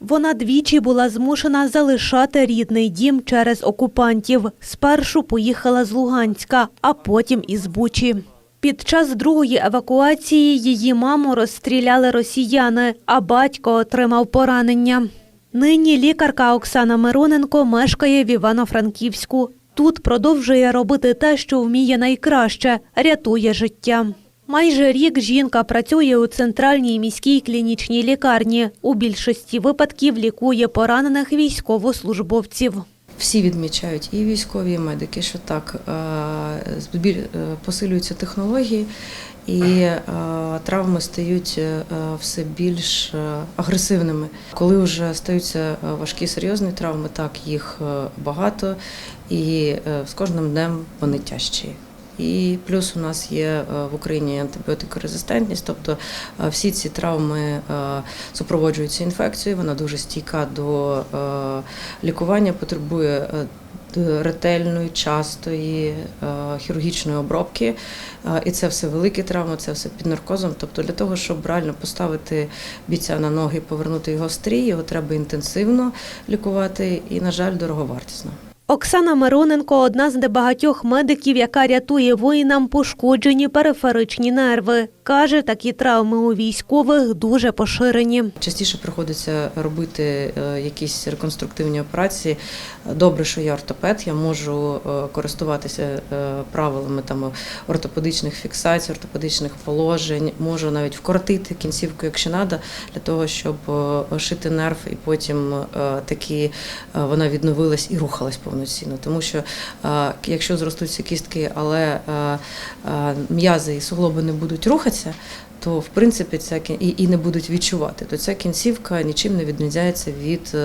Вона двічі була змушена залишати рідний дім через окупантів. Спершу поїхала з Луганська, а потім із Бучі. Під час другої евакуації її маму розстріляли росіяни, а батько отримав поранення. Нині лікарка Оксана Мироненко мешкає в Івано-Франківську. Тут продовжує робити те, що вміє найкраще рятує життя. Майже рік жінка працює у центральній міській клінічній лікарні. У більшості випадків лікує поранених військовослужбовців. Всі відмічають, і військові, і медики, що так е, е, посилюються технології, і е, травми стають все більш агресивними. Коли вже стаються важкі серйозні травми, так їх багато, і з кожним днем вони тяжчі. І плюс у нас є е, в Україні антибіотикорезистентність, тобто е, всі ці травми е, супроводжуються інфекцією, вона дуже стійка до лікування, потребує ретельної, частої хірургічної обробки. І це все великі травми, це все під наркозом. Тобто для того, щоб реально поставити бійця на ноги, повернути його стрій, його треба інтенсивно лікувати і, на жаль, дороговартісно. Оксана Мироненко одна з небагатьох медиків, яка рятує воїнам пошкоджені периферичні нерви. Каже, такі травми у військових дуже поширені. Частіше приходиться робити е, якісь реконструктивні операції. Добре, що я ортопед, я можу е, користуватися е, правилами там ортопедичних фіксацій, ортопедичних положень, можу навіть вкоротити кінцівку, якщо треба, для того, щоб шити нерв і потім таки е, вона відновилась і рухалась повноцінно. Тому що е, якщо зростуться кістки, але е, е, м'язи і суглоби не будуть рухатися, то в принципі ця і, і не будуть відчувати, то ця кінцівка нічим не відрізняється від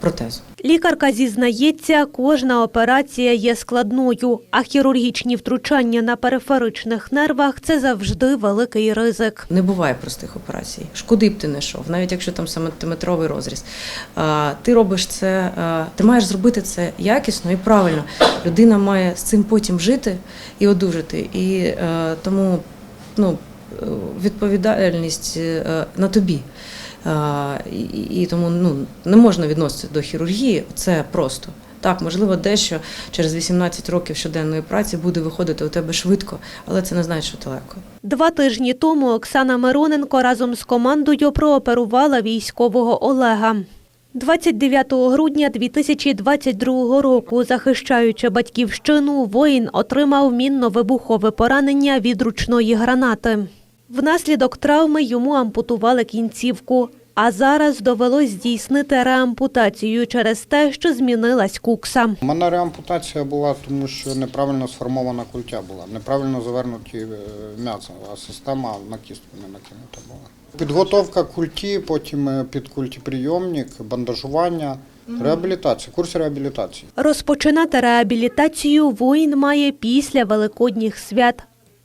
протезу. Лікарка зізнається, кожна операція є складною, а хірургічні втручання на периферичних нервах це завжди великий ризик. Не буває простих операцій. ж Куди б ти не йшов, навіть якщо там сантиметровий розріз. Ти робиш це, ти маєш зробити це якісно і правильно. Людина має з цим потім жити і одужати. І е, тому ну, е, відповідальність е, на тобі. А, і, тому ну, не можна відноситися до хірургії, це просто. Так, можливо, дещо через 18 років щоденної праці буде виходити у тебе швидко, але це не значить, що далеко. Два тижні тому Оксана Мироненко разом з командою прооперувала військового Олега. 29 грудня 2022 року, захищаючи батьківщину, воїн отримав мінно-вибухове поранення від ручної гранати. Внаслідок травми йому ампутували кінцівку, а зараз довелось здійснити реампутацію через те, що змінилась кукса. У мене реампутація була, тому що неправильно сформована культя була, неправильно завернуті е, м'ясо, а система на кістку не накинута була. Підготовка культі, потім е, підкультіприйомник, бандажування, реабілітація, курс реабілітації. Розпочинати реабілітацію воїн має після великодніх свят.